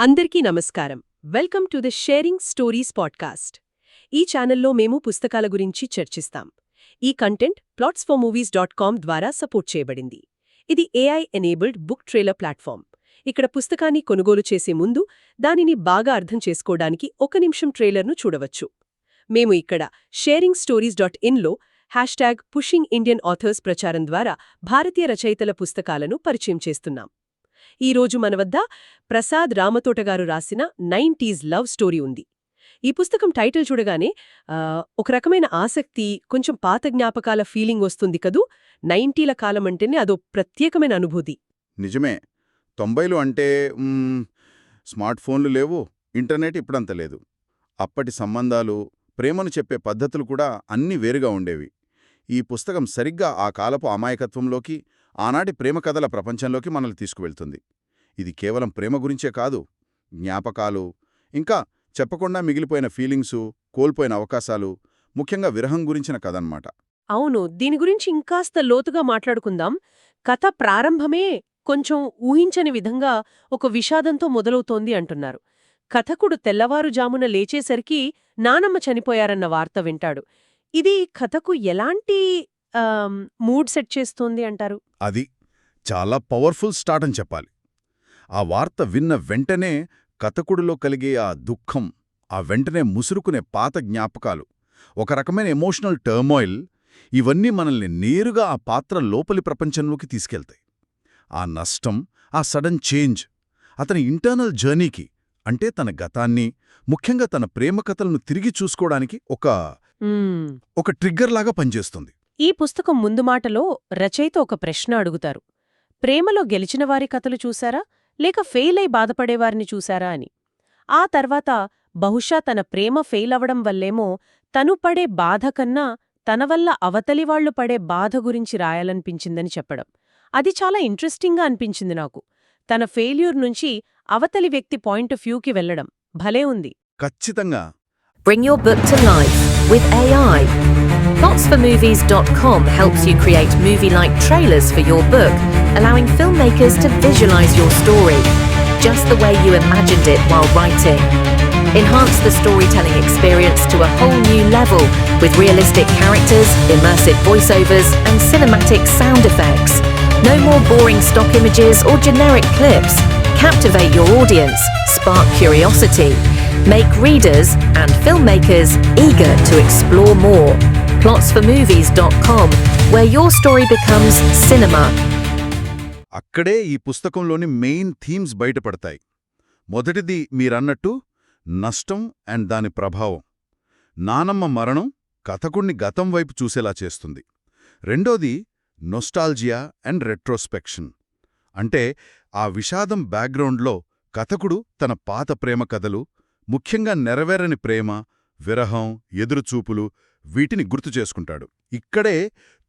అందరికీ నమస్కారం. Welcome to the sharing stories podcast. ఈ ఛానల్లో మేము పుస్తకాల గురించి చర్చిస్తాం. ఈ content plots for movies dot com ద్వారా సపోర్ట్ చేయబడింది. ఇది AI enabled book trailer platform ఇక్కడ పుస్తకాన్ని కొనుగోలు చేసే ముందు దానిని బాగా అర్థం చేసుకోవడానికి ఒక నిమిషం ట్రైలర్ను చూడవచ్చు. మేము ఇక్కడ షేరింగ్ స్టోరీస్ డాట్ ఇన్లో hashtag pushing Indian authors ప్రచారం ద్వారా భారతీయ రచయితల పుస్తకాలను పరిచయం చేస్తున్నాం. ఈ రోజు మన వద్ద ప్రసాద్ రామతోటగారు రాసిన నైంటీస్ లవ్ స్టోరీ ఉంది. ఈ పుస్తకం టైటిల్ చూడగానే ఒక రకమైన ఆసక్తి కొంచెం పాత జ్ఞాపకాల ఫీలింగ్ వస్తుంది కదూ? నైన్టీల కాలం అంటేనే అదో ప్రత్యేకమైన అనుభూతి. నిజమే. తొంభైలు అంటే స్మార్ట్ ఫోన్లు లేవు ఇంటర్నెట్ ఇప్పుడంత లేదు. అప్పటి సంబంధాలు ప్రేమను చెప్పే పద్ధతులు కూడా అన్నీ వేరుగా ఉండేవి. ఈ పుస్తకం సరిగ్గా ఆ కాలపు అమాయకత్వంలోకి ఆనాటి ప్రేమ కథల ప్రపంచంలోకి మనల్ని తీసుకువెళ్తుంది. ఇది కేవలం ప్రేమ గురించే కాదు జ్ఞాపకాలు ఇంకా చెప్పకుండా మిగిలిపోయిన ఫీలింగ్సు కోల్పోయిన అవకాశాలు ముఖ్యంగా విరహం గురించిన కథన్నమాట అవును దీని గురించి ఇంకాస్త లోతుగా మాట్లాడుకుందాం. కథ ప్రారంభమే కొంచెం ఊహించని విధంగా ఒక విషాదంతో మొదలవుతోంది అంటున్నారు. కథకుడు తెల్లవారుజామున లేచేసరికి నానమ్మ చనిపోయారన్న వార్త వింటాడు. ఇది కథకు ఎలాంటి మూడ్ సెట్ చేస్తోంది అంటారు. అది చాలా పవర్ఫుల్ స్టార్ట్ అని చెప్పాలి. ఆ వార్త విన్న వెంటనే కథకుడిలో కలిగే ఆ దుఃఖం ఆ వెంటనే ముసురుకునే పాత జ్ఞాపకాలు ఒక రకమైన ఎమోషనల్ టర్మాయిల్ ఇవన్నీ మనల్ని నేరుగా ఆ పాత్ర లోపలి ప్రపంచంలోకి తీసుకెళ్తాయి. ఆ నష్టం ఆ సడన్ చేంజ్ అతని ఇంటర్నల్ జర్నీకి అంటే తన గతాన్ని ముఖ్యంగా తన ప్రేమ కథలను తిరిగి చూసుకోవడానికి ఒక. ఒక ట్రిగ్గర్ లాగా పనిచేస్తుంది. ఈ పుస్తకం ముందు మాటలో రచయిత ఒక ప్రశ్న అడుగుతారు. ప్రేమలో గెలిచిన వారి కథలు చూశారా? లేక ఫెయిల్ అయి బాధపడేవారిని చూశారా అని. ఆ తర్వాత బహుశా తన ప్రేమ ఫెయిల్ అవడం వల్లేమో తను పడే బాధ కన్నా తన వల్ల అవతలి వాళ్ళు పడే బాధ గురించి రాయాలనిపించిందని చెప్పడం. అది చాలా ఇంట్రెస్టింగ్గా అనిపించింది నాకు. తన ఫెయిల్యూర్ నుంచి అవతలి వ్యక్తి పాయింట్ ఆఫ్ వ్యూకి వెళ్ళడం భలే ఉంది. ఖచ్చితంగా. Bring your book to life with AI. Plotsformovies.com helps you create movie like trailers for your book, allowing filmmakers to visualize your story just the way you imagined it while writing. Enhance the storytelling experience to a whole new level with realistic characters, immersive voiceovers, and cinematic sound effects. No more boring stock images or generic clips. Captivate your audience, spark curiosity, make readers and filmmakers eager to explore more. Plotsformovies.com, where your story becomes cinema. అక్కడే ఈ పుస్తకంలోని main themes బయటపడతాయి. మొదటిది మీరన్నట్టు నష్టం and దాని ప్రభావం. నానమ్మ మరణం కథకుణ్ణి గతం వైపు చూసేలా చేస్తుంది. రెండోది నొస్టాల్జియా అండ్ రెట్రోస్పెక్షన్. అంటే ఆ విషాదం బ్యాక్గ్రౌండ్లో కథకుడు తన పాత ప్రేమ కథలు ముఖ్యంగా నెరవేరని ప్రేమ విరహం ఎదురుచూపులు వీటిని గుర్తు చేసుకుంటాడు. ఇక్కడే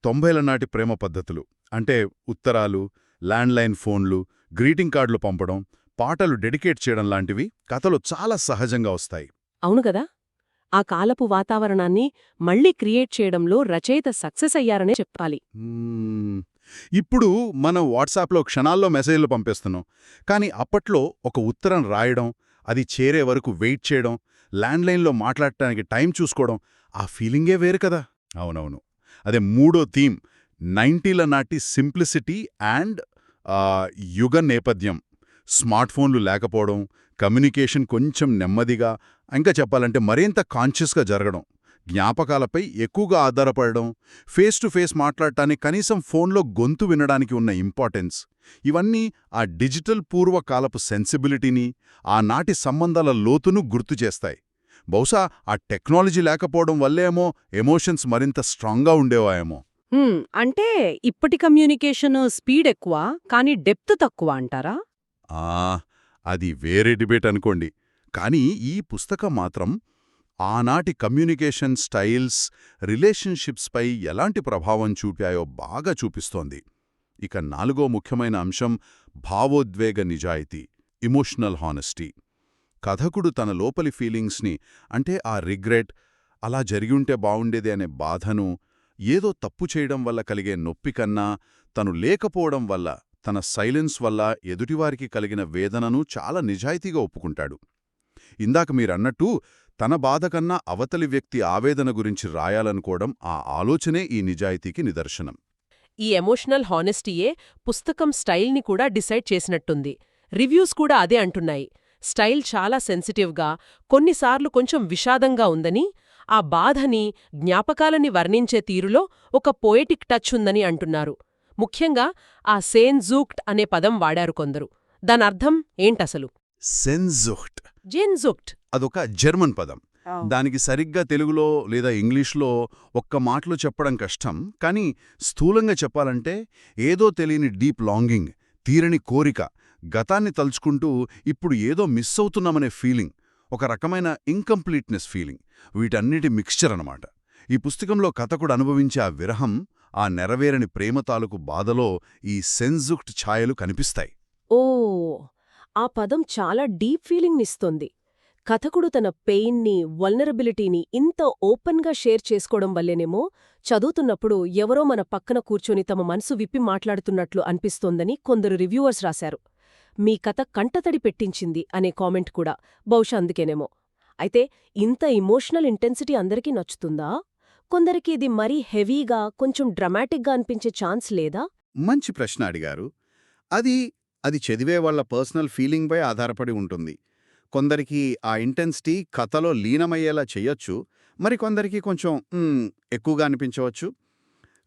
తొంభైల నాటి ప్రేమ పద్ధతులు అంటే ఉత్తరాలు ల్యాండ్లైన్ ఫోన్లు గ్రీటింగ్ కార్డులు పంపడం పాటలు డెడికేట్ చేయడం లాంటివి కథలో చాలా సహజంగా వస్తాయి. అవును కదా? ఆ కాలపు వాతావరణాన్ని మళ్ళీ క్రియేట్ చేయడంలో రచయిత సక్సెస్ అయ్యారనే చెప్పాలి. ఇప్పుడు మనం వాట్సాప్లో క్షణాల్లో మెసేజ్లు పంపిస్తున్నాం. కానీ అప్పట్లో ఒక ఉత్తరం రాయడం అది చేరే వరకు వెయిట్ చేయడం ల్యాండ్లైన్లో మాట్లాడటానికి టైం చూసుకోవడం ఆ ఫీలింగే వేరు కదా. అవునవును. అదే మూడో థీమ్ నైంటీల నాటి సింప్లిసిటీ అండ్ యుగ నేపథ్యం. స్మార్ట్ ఫోన్లు లేకపోవడం కమ్యూనికేషన్ కొంచెం నెమ్మదిగా ఇంకా చెప్పాలంటే మరింత కాన్షియస్గా జరగడం జ్ఞాపకాలపై ఎక్కువగా ఆధారపడడం ఫేస్ టు ఫేస్ మాట్లాడటానికి కనీసం ఫోన్లో గొంతు వినడానికి ఉన్న ఇంపార్టెన్స్. ఇవన్నీ ఆ డిజిటల్ పూర్వకాలపు సెన్సిబిలిటీని ఆనాటి సంబంధాల లోతును గుర్తు చేస్తాయి. బహుశా ఆ టెక్నాలజీ లేకపోవడం వల్లేమో ఎమోషన్స్ మరింత స్ట్రాంగ్గా ఉండేవాయేమో. అంటే ఇప్పటి కమ్యూనికేషన్ స్పీడ్ ఎక్కువ కానీ డెప్త్ తక్కువ అంటారా? ఆ అది వేరే డిబేట్ అనుకోండి. కానీ ఈ పుస్తకం మాత్రం ఆనాటి కమ్యూనికేషన్ స్టైల్స్ రిలేషన్షిప్స్పై ఎలాంటి ప్రభావం చూపాయో బాగా చూపిస్తోంది. ఇక నాలుగో ముఖ్యమైన అంశం భావోద్వేగ నిజాయితీ ఇమోషనల్ హానెస్టీ. కథకుడు తన లోపలి ఫీలింగ్స్ని అంటే ఆ రిగ్రెట్ అలా జరిగుంటే బావుండేది అనే బాధను ఏదో తప్పు చేయడం వల్ల కలిగే నొప్పి కన్నా తను లేకపోవడం వల్ల తన సైలెన్స్ వల్ల ఎదుటివారికి కలిగిన వేదనను చాలా నిజాయితీగా ఒప్పుకుంటాడు. ఇందాక మీరన్నట్టు తన బాధ కన్నా అవతలి వ్యక్తి ఆవేదన గురించి రాయాలనుకోవడం ఆ ఆలోచనే ఈ నిజాయితీకి నిదర్శనం. ఈ ఎమోషనల్ హానెస్టీయే పుస్తకం స్టైల్ని కూడా డిసైడ్ చేసినట్టుంది. రివ్యూస్ కూడా అదే అంటున్నాయి. స్టైల్ చాలా సెన్సిటివ్గా కొన్నిసార్లు కొంచెం విషాదంగా ఉందని ఆ బాధని జ్ఞాపకాలని వర్ణించే తీరులో ఒక పోయటిక్ టచ్ ఉందని అంటున్నారు. ముఖ్యంగా ఆ సేన్జూక్ట్ అనే పదం వాడారు కొందరు. దానర్థం ఏంటసలు? సెన్జుహ్ట్ అదొక జర్మన్ పదం. దానికి సరిగ్గా తెలుగులో లేదా ఇంగ్లీష్లో ఒక్క మాటలో చెప్పడం కష్టం కానీ స్థూలంగా చెప్పాలంటే ఏదో తెలియని డీప్ లాంగింగ్ తీరని కోరిక గతాన్ని తలుచుకుంటూ ఇప్పుడు ఏదో మిస్ అవుతున్నామనే ఫీలింగ్ ఒక రకమైన ఇంకంప్లీట్నెస్ ఫీలింగ్ వీటన్నిటి మిక్స్చర్ అనమాట ఈ పుస్తకంలో కథకుడు అనుభవించే ఆ విరహం ఆ నెరవేరని ప్రేమ తాలూకు బాధలో ఈ సెన్జుక్ట్ ఛాయలు కనిపిస్తాయి. ఓ ఆ పదం చాలా డీప్ ఫీలింగ్నిస్తుంది కథకుడు తన పెయిన్ని వల్నరబిలిటీని ఇంత ఓపెన్గా షేర్ చేసుకోవడం వల్లేనేమో చదువుతున్నప్పుడు ఎవరో మన పక్కన కూర్చొని తమ మనసు విప్పి మాట్లాడుతున్నట్లు అనిపిస్తోందని కొందరు రివ్యూవర్స్ రాశారు. మీ కథ కంటతడి పెట్టించింది అనే కామెంట్ కూడా. బహుశా అందుకేనేమో. అయితే ఇంత ఇమోషనల్ ఇంటెన్సిటీ అందరికీ నచ్చుతుందా? కొందరికి ఇది మరీ హెవీగా కొంచెం డ్రమాటిక్గా అనిపించే ఛాన్స్ లేదా? మంచి ప్రశ్న అడిగారు. అది అది చదివే వాళ్ళ పర్సనల్ ఫీలింగ్పై ఆధారపడి ఉంటుంది. కొందరికి ఆ ఇంటెన్సిటీ కథలో లీనమయ్యేలా చెయ్యొచ్చు మరికొందరికి కొంచెం ఎక్కువగా అనిపించవచ్చు.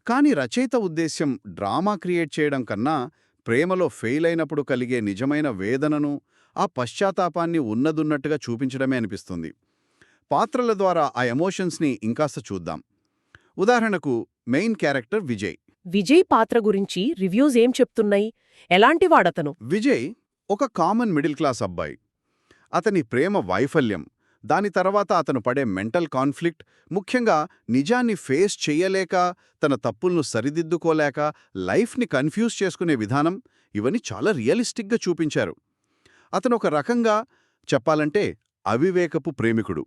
కానీ రచయిత ఉద్దేశ్యం డ్రామా క్రియేట్ చేయడం కన్నా ప్రేమలో ఫెయిల్ అయినప్పుడు కలిగే నిజమైన వేదనను ఆ పశ్చాత్తాపాన్ని ఉన్నదున్నట్టుగా చూపించడమే అనిపిస్తుంది. పాత్రల ద్వారా ఆ ఎమోషన్స్ని ఇంకాస్త చూద్దాం. ఉదాహరణకు మెయిన్ క్యారెక్టర్ విజయ్. విజయ్ పాత్ర గురించి రివ్యూస్ ఏం చెప్తున్నాయి? ఎలాంటివాడతను విజయ్ ఒక కామన్ మిడిల్ క్లాస్ అబ్బాయి. అతని ప్రేమ వైఫల్యం దాని తర్వాత అతను పడే మెంటల్ కాన్ఫ్లిక్ట్ ముఖ్యంగా నిజాన్ని ఫేస్ చెయ్యలేక తన తప్పులను సరిదిద్దుకోలేక లైఫ్ని కన్ఫ్యూజ్ చేసుకునే విధానం ఇవన్నీ చాలా రియలిస్టిక్గా చూపించారు. అతను ఒక రకంగా చెప్పాలంటే అవివేకపు ప్రేమికుడు.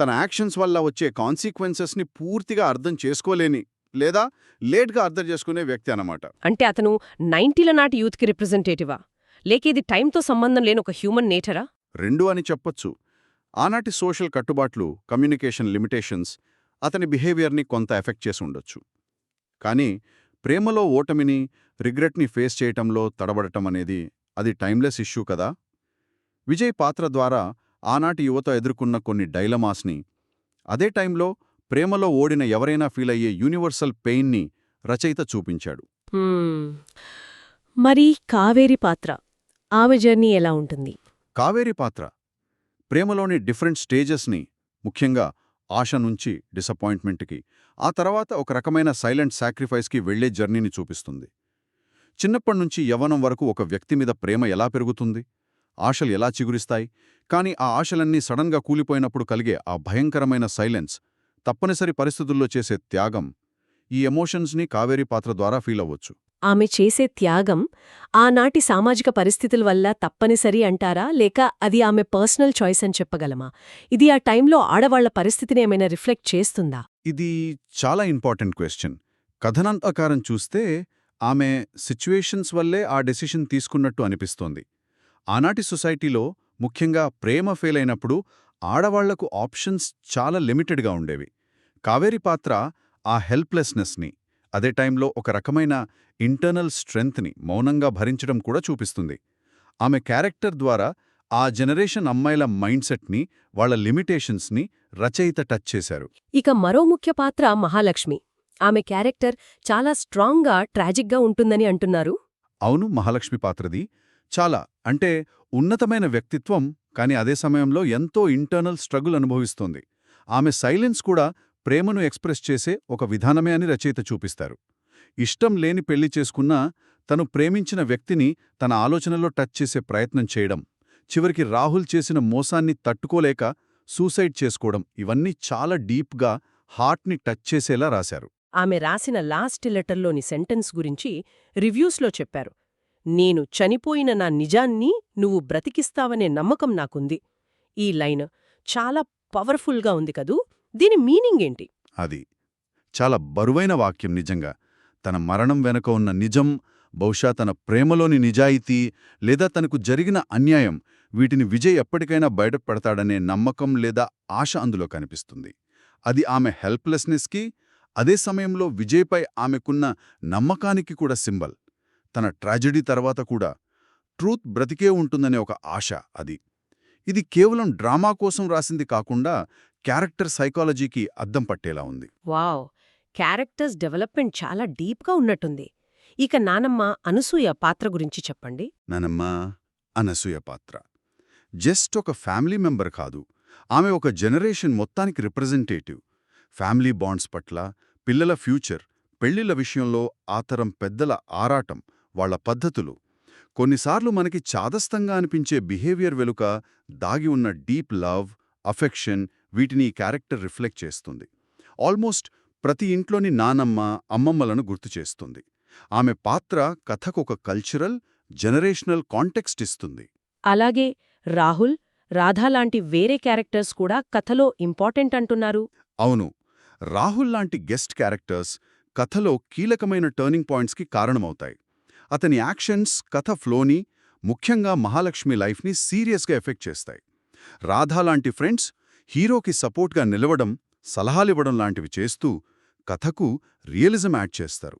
తన యాక్షన్స్ వల్ల వచ్చే కాన్సిక్వెన్సెస్ని పూర్తిగా అర్థం చేసుకోలేని లేదా లేట్గా అర్థం చేసుకునే వ్యక్తి అన్నమాట. అంటే అతను నైన్టీల నాటి యూత్కి రిప్రజెంటేటివా? లేక ఇది టైంతో సంబంధం లేని ఒక హ్యూమన్ నేచరా? రెండు అని చెప్పొచ్చు. ఆనాటి సోషల్ కట్టుబాట్లు కమ్యూనికేషన్ లిమిటేషన్స్ అతని బిహేవియర్ని కొంత ఎఫెక్ట్ చేసి ఉండొచ్చు. కానీ ప్రేమలో ఓటమిని రిగ్రెట్ని ఫేస్ చేయటంలో తడబడటం అనేది అది టైమ్లెస్ ఇష్యూ కదా? విజయ్ పాత్ర ద్వారా ఆనాటి యువత ఎదుర్కొన్న కొన్ని డైలమాస్ని అదే టైంలో ప్రేమలో ఓడిన ఎవరైనా ఫీల్ అయ్యే యూనివర్సల్ పెయిన్ని రచయిత చూపించాడు. మరి కావేరి పాత్ర ఆమె జర్నీ ఎలా ఉంటుంది? కావేరి పాత్ర ప్రేమలోని డిఫరెంట్ స్టేజెస్ని ముఖ్యంగా ఆశ నుంచి డిసప్పాయింట్మెంట్కి ఆ తర్వాత ఒక రకమైన సైలెంట్ సాక్రిఫైస్కి వెళ్ళే జర్నీని చూపిస్తుంది. చిన్నప్పటినుంచి యవ్వనం వరకు ఒక వ్యక్తి మీద ప్రేమ ఎలా పెరుగుతుంది? ఆశలు ఎలా చిగురిస్తాయి? కానీ ఆ ఆశలన్నీ సడన్గా కూలిపోయినప్పుడు కలిగే ఆ భయంకరమైన సైలెన్స్ తప్పనిసరి పరిస్థితుల్లో చేసే త్యాగం ఈ ఎమోషన్స్ని కావేరి పాత్ర ద్వారా ఫీల్ అవ్వచ్చు. ఆమె చేసే త్యాగం ఆనాటి సామాజిక పరిస్థితుల వల్ల తప్పనిసరి అంటారా? లేక అది ఆమె పర్సనల్ చాయిస్ అని చెప్పగలమా? ఇది ఆ టైంలో ఆడవాళ్ళ పరిస్థితిని ఏమైనా రిఫ్లెక్ట్ చేస్తుందా? ఇది చాలా ఇంపార్టెంట్ క్వశ్చన్. కథనాంతకారం చూస్తే ఆమె సిచ్యువేషన్స్ వల్లే ఆ డెసిషన్ తీసుకున్నట్టు అనిపిస్తోంది. ఆనాటి సొసైటీలో ముఖ్యంగా ప్రేమ ఫెయిల్ అయినప్పుడు ఆడవాళ్ళకు ఆప్షన్స్ చాలా లిమిటెడ్గా ఉండేవి. కావేరి పాత్ర ఆ హెల్ప్లెస్నెస్ని అదే టైంలో ఒక రకమైన ఇంటర్నల్ స్ట్రెంగ్త్ని మౌనంగా భరించడం కూడా చూపిస్తుంది. ఆమె క్యారెక్టర్ ద్వారా ఆ జనరేషన్ అమ్మాయిల మైండ్ సెట్ని వాళ్ళ లిమిటేషన్స్ని రచయిత టచ్ చేశారు. ఇక మరో ముఖ్య పాత్ర మహాలక్ష్మి. ఆమె క్యారెక్టర్ చాలా స్ట్రాంగ్గా ట్రాజిక్గా ఉంటుందని అంటున్నారు. అవును మహాలక్ష్మి పాత్రది. చాలా. అంటే ఉన్నతమైన వ్యక్తిత్వం కాని అదే సమయంలో ఎంతో ఇంటర్నల్ స్ట్రగుల్ అనుభవిస్తోంది. ఆమె సైలెన్స్ కూడా ప్రేమను ఎక్స్ప్రెస్ చేసే ఒక విధానమే అని రచయిత చూపిస్తారు. ఇష్టం లేని పెళ్ళి చేసుకున్నా తను ప్రేమించిన వ్యక్తిని తన ఆలోచనలో టచ్ చేసే ప్రయత్నం చేయడం చివరికి రాహుల్ చేసిన మోసాన్ని తట్టుకోలేక సూసైడ్ చేసుకోవడం ఇవన్నీ చాలా డీప్గా హార్ట్ని టచ్ చేసేలా రాశారు. ఆమె రాసిన లాస్ట్ లెటర్లోని సెంటెన్స్ గురించి రివ్యూస్లో చెప్పారు. నేను చనిపోయిన నా నిజాన్ని నువ్వు బ్రతికిస్తావనే నమ్మకం నాకుంది. ఈ లైన్ చాలా పవర్ఫుల్గా ఉంది కదూ? దీని మీనింగ్ ఏంటి? అది చాలా బరువైన వాక్యం నిజంగా. తన మరణం వెనక ఉన్న నిజం బహుశా తన ప్రేమలోని నిజాయితీ లేదా తనకు జరిగిన అన్యాయం వీటిని విజయ్ ఎప్పటికైనా బయటపెడతాడనే నమ్మకం లేదా ఆశ అందులో కనిపిస్తుంది. అది ఆమె హెల్ప్లెస్నెస్కి అదే సమయంలో విజయ్పై ఆమెకున్న నమ్మకానికి కూడా సింబల్. తన ట్రాజెడీ తర్వాత కూడా ట్రూత్ బ్రతికే ఉంటుందనే ఒక ఆశ అది. ఇది కేవలం డ్రామా కోసం రాసింది కాకుండా క్యారెక్టర్ సైకాలజీకి అద్దం పట్టేలా ఉంది. వావ్! క్యారెక్టర్స్ డెవలప్మెంట్ చాలా డీప్గా ఉన్నట్టుంది. ఇక నానమ్మ అనసూయ పాత్ర గురించి చెప్పండి. ననమ్మ అనసూయ పాత్ర. జస్ట్ ఒక ఫ్యామిలీ మెంబర్ కాదు. ఆమె ఒక జనరేషన్ మొత్తానికి రిప్రజెంటేటివ్. ఫ్యామిలీ బాండ్స్ పట్ల పిల్లల ఫ్యూచర్ పెళ్ళిళ్ళ విషయంలో ఆ తరం పెద్దల ఆరాటం వాళ్ళ పద్ధతులు. కొన్నిసార్లు మనకి చాదస్తంగా అనిపించే బిహేవియర్ వెనుక దాగి ఉన్న డీప్ లవ్ అఫెక్షన్ వీటిని ఈ క్యారెక్టర్ రిఫ్లెక్ట్ చేస్తుంది. ఆల్మోస్ట్ ప్రతి ఇంట్లోని నానమ్మ అమ్మమ్మలను గుర్తు చేస్తుంది. ఆమె పాత్ర కథకొక కల్చరల్ జనరేషనల్ కాంటెక్స్ట్ ఇస్తుంది. అలాగే రాహుల్ రాధా లాంటి వేరే క్యారెక్టర్స్ కూడా కథలో ఇంపార్టెంట్ అంటున్నారు. అవును. రాహుల్ లాంటి గెస్ట్ క్యారెక్టర్స్ కథలో కీలకమైన టర్నింగ్ పాయింట్స్కి కారణమవుతాయి. అతని యాక్షన్స్ కథ ఫ్లోని ముఖ్యంగా మహాలక్ష్మి లైఫ్ని సీరియస్గా ఎఫెక్ట్ చేస్తాయి. రాధా లాంటి ఫ్రెండ్స్ హీరోకి సపోర్ట్గా నిలవడం సలహాలివ్వడం లాంటివి చేస్తూ కథకు రియలిజం యాడ్ చేస్తారు.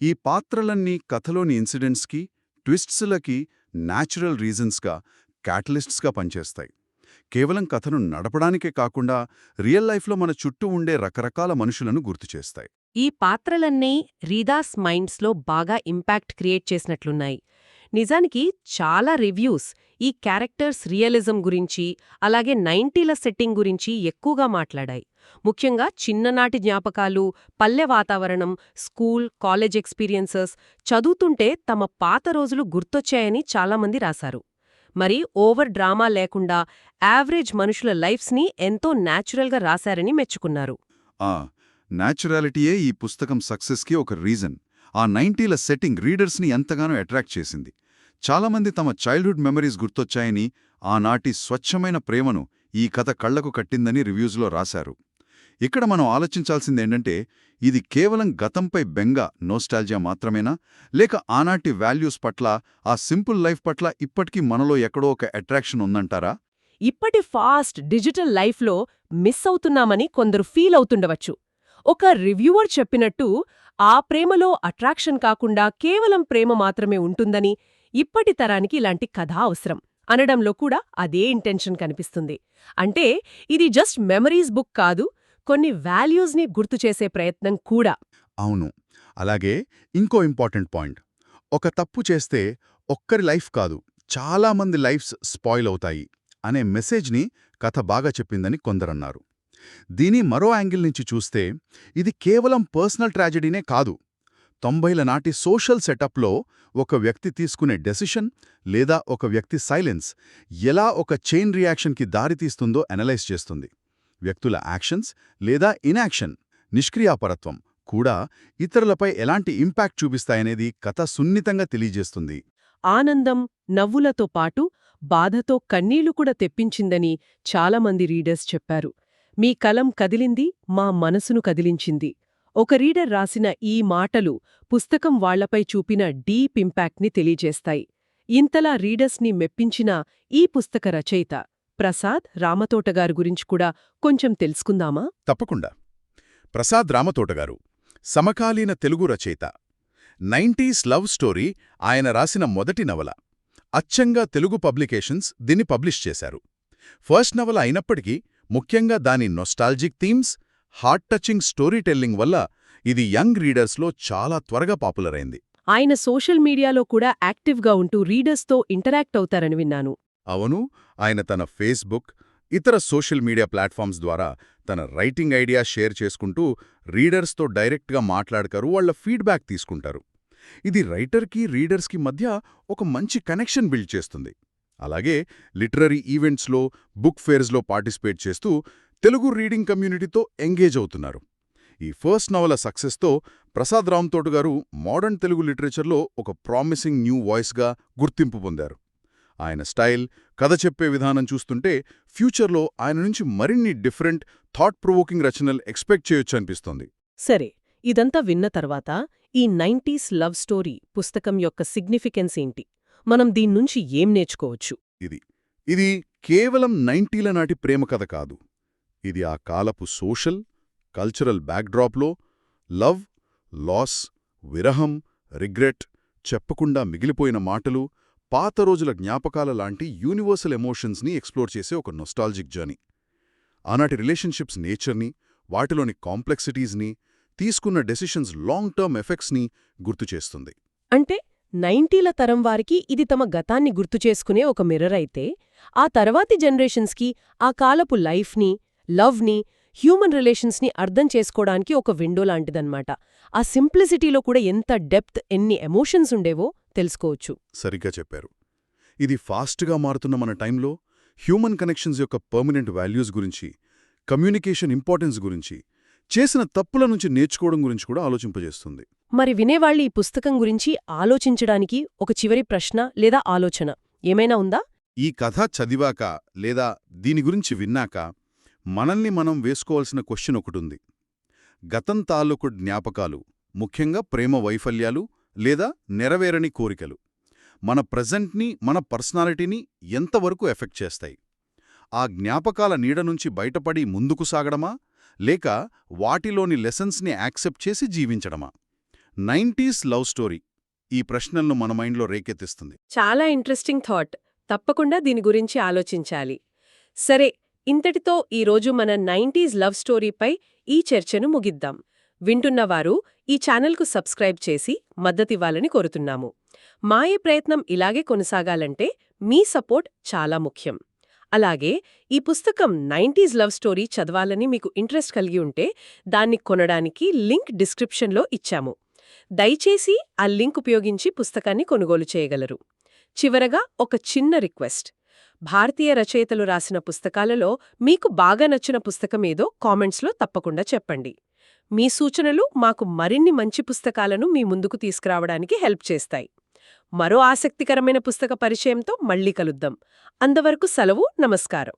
ఈ పాత్రలన్నీ కథలోని ఇన్సిడెంట్స్కి ట్విస్ట్స్లకి న్యాచురల్ రీజన్స్గా క్యాటలిస్ట్స్గా పనిచేస్తాయి. కేవలం కథను నడపడానికే కాకుండా రియల్ లైఫ్లో మన చుట్టూ ఉండే రకరకాల మనుషులను గుర్తు చేస్తాయి. ఈ పాత్రలన్నీ రీదాస్ మైండ్స్లో బాగా ఇంపాక్ట్ క్రియేట్ చేసినట్లున్నాయి. నిజానికి చాలా రివ్యూస్ ఈ క్యారెక్టర్స్ రియలిజం గురించి అలాగే నైంటీల సెట్టింగ్ గురించి ఎక్కువగా మాట్లాడాయి. ముఖ్యంగా చిన్ననాటి జ్ఞాపకాలు పల్లె వాతావరణం స్కూల్ కాలేజ్ ఎక్స్పీరియన్సెస్ చదువుతుంటే తమ పాత రోజులు గుర్తొచ్చాయని చాలామంది రాశారు. మరి ఓవర్ డ్రామా లేకుండా యావరేజ్ మనుషుల లైఫ్స్ని ఎంతో న్యాచురల్గా రాశారని మెచ్చుకున్నారు. ఆ న్యాచురాలిటీయే ఈ పుస్తకం సక్సెస్కి ఒక రీజన్. ఆ నైంటీల సెట్టింగ్ రీడర్స్ని ఎంతగానో అట్రాక్ట్ చేసింది. చాలామంది తమ చైల్డ్హుడ్ మెమరీస్ గుర్తొచ్చాయని ఆనాటి స్వచ్ఛమైన ప్రేమను ఈ కథ కళ్ళకు కట్టిందని రివ్యూస్లో రాశారు. ఇక్కడ మనం ఆలోచించాల్సిందేంటంటే ఇది కేవలం గతంపై బెంగ నోస్టాల్జియా మాత్రమేనా? లేక ఆనాటి వాల్యూస్ పట్ల ఆ సింపుల్ లైఫ్ పట్ల ఇప్పటికీ మనలో ఎక్కడో ఒక అట్రాక్షన్ ఉందంటారా? ఇప్పటి ఫాస్ట్ డిజిటల్ లైఫ్లో మిస్ అవుతున్నామని కొందరు ఫీల్ అవుతుండవచ్చు. ఒక రివ్యూవర్ చెప్పినట్టు ఆ ప్రేమలో అట్రాక్షన్ కాకుండా కేవలం ప్రేమ మాత్రమే ఉంటుందని ఇప్పటి తరానికి ఇలాంటి కథ అవసరం. అనడంలో కూడా అదే ఇంటెన్షన్ కనిపిస్తుంది. అంటే ఇది జస్ట్ మెమరీస్ బుక్ కాదు కొన్ని వాల్యూస్ని గుర్తుచేసే ప్రయత్నం కూడా. అవును. అలాగే ఇంకో ఇంపార్టెంట్ పాయింట్. ఒక తప్పు చేస్తే ఒక్కరి లైఫ్ కాదు చాలామంది లైఫ్స్ స్పాయిల్ అవుతాయి అనే మెసేజ్ని కథ బాగా చెప్పిందని కొందరన్నారు. దీని మరో యాంగిల్ నుంచి చూస్తే ఇది కేవలం పర్సనల్ ట్రాజడీనే కాదు. తొంభైల నాటి సోషల్ సెటప్లో ఒక వ్యక్తి తీసుకునే డెసిషన్ లేదా ఒక వ్యక్తి సైలెన్స్ ఎలా ఒక చైన్ రియాక్షన్కి దారితీస్తుందో అనలైజ్ చేస్తుంది. వ్యక్తుల యాక్షన్స్ లేదా ఇనాక్షన్ నిష్క్రియాపరత్వం కూడా ఇతరులపై ఎలాంటి ఇంపాక్ట్ చూపిస్తాయనేది కథ సున్నితంగా తెలియజేస్తుంది. ఆనందం నవ్వులతో పాటు బాధతో కన్నీళ్ళు కూడా తెప్పించిందని చాలామంది రీడర్స్ చెప్పారు. మీ కలం కదిలింది మా మనసును కదిలించింది. ఒక రీడర్ రాసిన ఈ మాటలు పుస్తకం వాళ్ళపై చూపిన డీప్ ఇంపాక్ట్ని తెలియజేస్తాయి. ఇంతలా రీడర్స్ని మెప్పించిన ఈ పుస్తక రచయిత ప్రసాద్ రామతోటగారు గురించి కూడా కొంచెం తెలుసుకుందామా? తప్పకుండా. ప్రసాద్ రామతోటగారు సమకాలీన తెలుగు రచయిత. నైంటీస్ లవ్ స్టోరీ ఆయన రాసిన మొదటి నవల. అచ్చంగా తెలుగు పబ్లికేషన్స్ దీన్ని పబ్లిష్ చేశారు. ఫస్ట్ నవల అయినప్పటికీ ముఖ్యంగా దాని nostalgic themes heart touching story telling వల్ల ఇది యంగ్ రీడర్స్లో చాలా త్వరగా పాపులర్ అయింది ఆయన సోషల్ మీడియాలో కూడా యాక్టివ్గా ఉంటూ రీడర్స్తో ఇంటరాక్ట్ అవుతారని విన్నాను. అవును ఆయన తన ఫేస్బుక్ ఇతర సోషల్ మీడియా ప్లాట్ఫామ్స్ ద్వారా తన రైటింగ్ ఐడియా షేర్ చేసుకుంటూ రీడర్స్తో డైరెక్ట్గా మాట్లాడతారు వాళ్ళ ఫీడ్బ్యాక్ తీసుకుంటారు. ఇది రైటర్కి రీడర్స్కి మధ్య ఒక మంచి కనెక్షన్ బిల్డ్ చేస్తుంది. అలాగే లిటరరీ ఈవెంట్స్లో బుక్ ఫేర్స్లో పార్టిసిపేట్ చేస్తూ తెలుగు రీడింగ్ కమ్యూనిటీతో ఎంగేజ్ అవుతున్నారు. ఈ ఫస్ట్ నవల సక్సెస్తో ప్రసాద్ రామ్తోటు గారు మోడర్న్ తెలుగు లిటరేచర్లో ఒక ప్రామిసింగ్ న్యూ వాయిస్గా గుర్తింపు పొందారు. ఆయన స్టైల్ కథ చెప్పే విధానం చూస్తుంటే ఫ్యూచర్లో ఆయన నుంచి మరిన్ని డిఫరెంట్ థాట్ ప్రొవోకింగ్ రచనలు ఎక్స్పెక్ట్ చేయొచ్చు అనిపిస్తోంది. సరే ఇదంతా విన్న తర్వాత ఈ నైంటీస్ లవ్ స్టోరీ పుస్తకం యొక్క సిగ్నిఫికెన్స్ ఏంటి? మనం దీన్నుంచి ఏం నేర్చుకోవచ్చు? ఇది ఇది కేవలం నైంటీల నాటి ప్రేమ కథ కాదు. ఇది ఆ కాలపు సోషల్ కల్చరల్ బ్యాక్డ్రాప్లో లవ్ లాస్ విరహం రిగ్రెట్ చెప్పకుండా మిగిలిపోయిన మాటలు పాత రోజుల జ్ఞాపకాల లాంటి యూనివర్సల్ ఎమోషన్స్ని ఎక్స్ప్లోర్ చేసే ఒక నొస్టాల్జిక్ జర్నీ. ఆనాటి రిలేషన్షిప్స్ నేచర్ని వాటిలోని కాంప్లెక్సిటీస్ని తీసుకున్న డెసిషన్స్ లాంగ్ టర్మ్ ఎఫెక్ట్స్ని గుర్తుచేస్తుంది అంటే నైంటీల తరం వారికి ఇది తమ గతాన్ని గుర్తుచేసుకునే ఒక మిర్రర్ అయితే ఆ తర్వాతి జనరేషన్స్కి ఆ కాలపు లైఫ్ని లవ్ని హ్యూమన్ రిలేషన్స్ని అర్థం చేసుకోవడానికి ఒక విండో లాంటిదన్నమాట. ఆ సింప్లిసిటీలో కూడా ఎంత డెప్త్ ఎన్ని ఎమోషన్స్ ఉండేవో తెలుసుకోవచ్చు. సరిగ్గా చెప్పారు. ఇది ఫాస్ట్గా మారుతున్న మన టైంలో హ్యూమన్ కనెక్షన్స్ యొక్క పర్మనెంట్ వాల్యూస్ గురించి కమ్యూనికేషన్ ఇంపార్టెన్స్ గురించి చేసిన తప్పుల నుంచి నేర్చుకోవడం గురించి కూడా ఆలోచింపజేస్తుంది. మరి వినేవాళ్ళు ఈ పుస్తకం గురించి ఆలోచించడానికి ఒక చివరి ప్రశ్న లేదా ఆలోచన ఏమైనా ఉందా? ఈ కథ చదివాక లేదా దీని గురించి విన్నాక మనల్ని మనం వేసుకోవాల్సిన క్వశ్చన్ ఒకటుంది. గతం తాలూకు జ్ఞాపకాలు ముఖ్యంగా ప్రేమ వైఫల్యాలు లేదా నెరవేరని కోరికలు మన ప్రజెంట్ని మన పర్సనాలిటీని ఎంతవరకు ఎఫెక్ట్ చేస్తాయి? ఆ జ్ఞాపకాల నీడ నుంచి బయటపడి ముందుకు సాగడమా? లేక వాటిలోని లెసన్స్ని యాక్సెప్ట్ చేసి జీవించడమా? నైంటీస్ లవ్ స్టోరీ ఈ ప్రశ్నలను మన మైండ్లో రేకెత్తిస్తుంది. చాలా ఇంట్రెస్టింగ్ థాట్. తప్పకుండా దీని గురించి ఆలోచించాలి. సరే ఇంతటితో ఈరోజు మన నైంటీస్ లవ్ స్టోరీపై ఈ చర్చను ముగిద్దాం. వింటున్నవారు ఈ ఛానల్కు సబ్స్క్రైబ్ చేసి మద్దతివ్వాలని కోరుతున్నాము. మాయే ప్రయత్నం ఇలాగే కొనసాగాలంటే మీ సపోర్ట్ చాలా ముఖ్యం. అలాగే ఈ పుస్తకం నైంటీస్ లవ్ స్టోరీ చదవాలని మీకు ఇంట్రెస్ట్ కలిగి ఉంటే దాన్ని కొనడానికి లింక్ డిస్క్రిప్షన్లో ఇచ్చాము. దయచేసి ఆ లింక్ ఉపయోగించి పుస్తకాన్ని కొనుగోలు చేయగలరు. చివరగా ఒక చిన్న రిక్వెస్ట్. భారతీయ రచయితలు రాసిన పుస్తకాలలో మీకు బాగా నచ్చిన పుస్తకమేదో కామెంట్స్లో తప్పకుండా చెప్పండి. మీ సూచనలు మాకు మరిన్ని మంచి పుస్తకాలను మీ ముందుకు తీసుకురావడానికి హెల్ప్ చేస్తాయి. మరో ఆసక్తికరమైన పుస్తక పరిచయంతో మళ్ళీ కలుద్దాం. అంతవరకు సెలవు నమస్కారం.